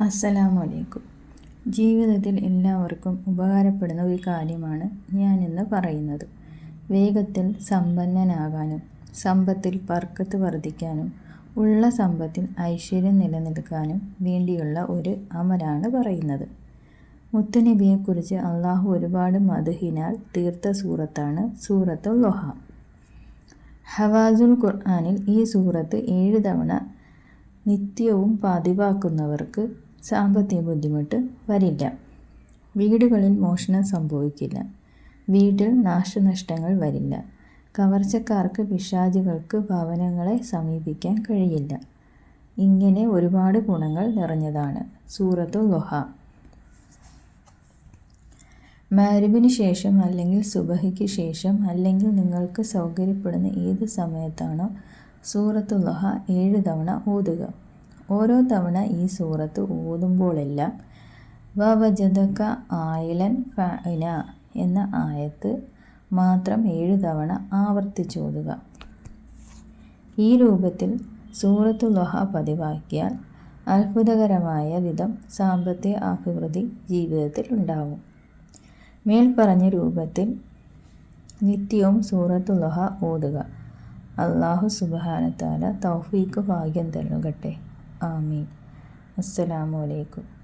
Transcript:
അസ്സലാമലൈക്കും. ജീവിതത്തിൽ എല്ലാവർക്കും ഉപകാരപ്പെടുന്ന ഒരു കാര്യമാണ് ഞാൻ ഇന്ന് പറയുന്നത്. വേഗത്തിൽ സമ്പന്നനാകാനും സമ്പത്തിൽ പർക്കത്ത് വർദ്ധിക്കാനും ഉള്ള സമ്പത്തിൽ ഐശ്വര്യം നിലനിൽക്കാനും വേണ്ടിയുള്ള ഒരു അമലാണ് പറയുന്നത്. മുത്തനബിയെക്കുറിച്ച് അള്ളാഹു ഒരുപാട് മധുഹിനാൽ തീർത്ത സൂറത്താണ് സൂറത്തുൽ ലൊഹ ഹവാസുൽ ഖുർആാനിൽ ഈ സൂറത്ത് ഏഴ് തവണ നിത്യവും പതിവാക്കുന്നവർക്ക് സാമ്പത്തിക ബുദ്ധിമുട്ട് വരില്ല. വീടുകളിൽ മോഷണം സംഭവിക്കില്ല. വീട്ടിൽ നാശനഷ്ടങ്ങൾ വരില്ല. കവർച്ചക്കാർക്ക് പിശാചികൾക്ക് ഭവനങ്ങളെ സമീപിക്കാൻ കഴിയില്ല. ഇങ്ങനെ ഒരുപാട് ഗുണങ്ങൾ നിറഞ്ഞതാണ് സൂറത്തു ലൊഹ മാരിബിന് ശേഷം അല്ലെങ്കിൽ സുബഹയ്ക്ക് ശേഷം അല്ലെങ്കിൽ നിങ്ങൾക്ക് സൗകര്യപ്പെടുന്ന ഏത് സമയത്താണോ സൂറത്തു ലൊഹ ഏഴ് തവണ ഓതുക. ഓരോ തവണ ഈ സൂറത്ത് ഓതുമ്പോഴെല്ലാം വവജതക ആയിലൻ ഫന എന്ന ആയത്ത് മാത്രം ഏഴു തവണ ആവർത്തിച്ചോതുക ഈ രൂപത്തിൽ സൂറത്ത് ലൊഹ പതിവാക്കിയാൽ അത്ഭുതകരമായ വിധം സാമ്പത്തിക അഭിവൃദ്ധി ജീവിതത്തിൽ ഉണ്ടാകും മേൽപ്പറഞ്ഞ രൂപത്തിൽ നിത്യവും സൂറത്ത് ലൊഹ ഓതുക. അള്ളാഹു സുബാനത്താല തൗഫീക്ക് ഭാഗ്യം തരുകട്ടെ ആമീൻ. അസ്സലാമു അലൈക്കും.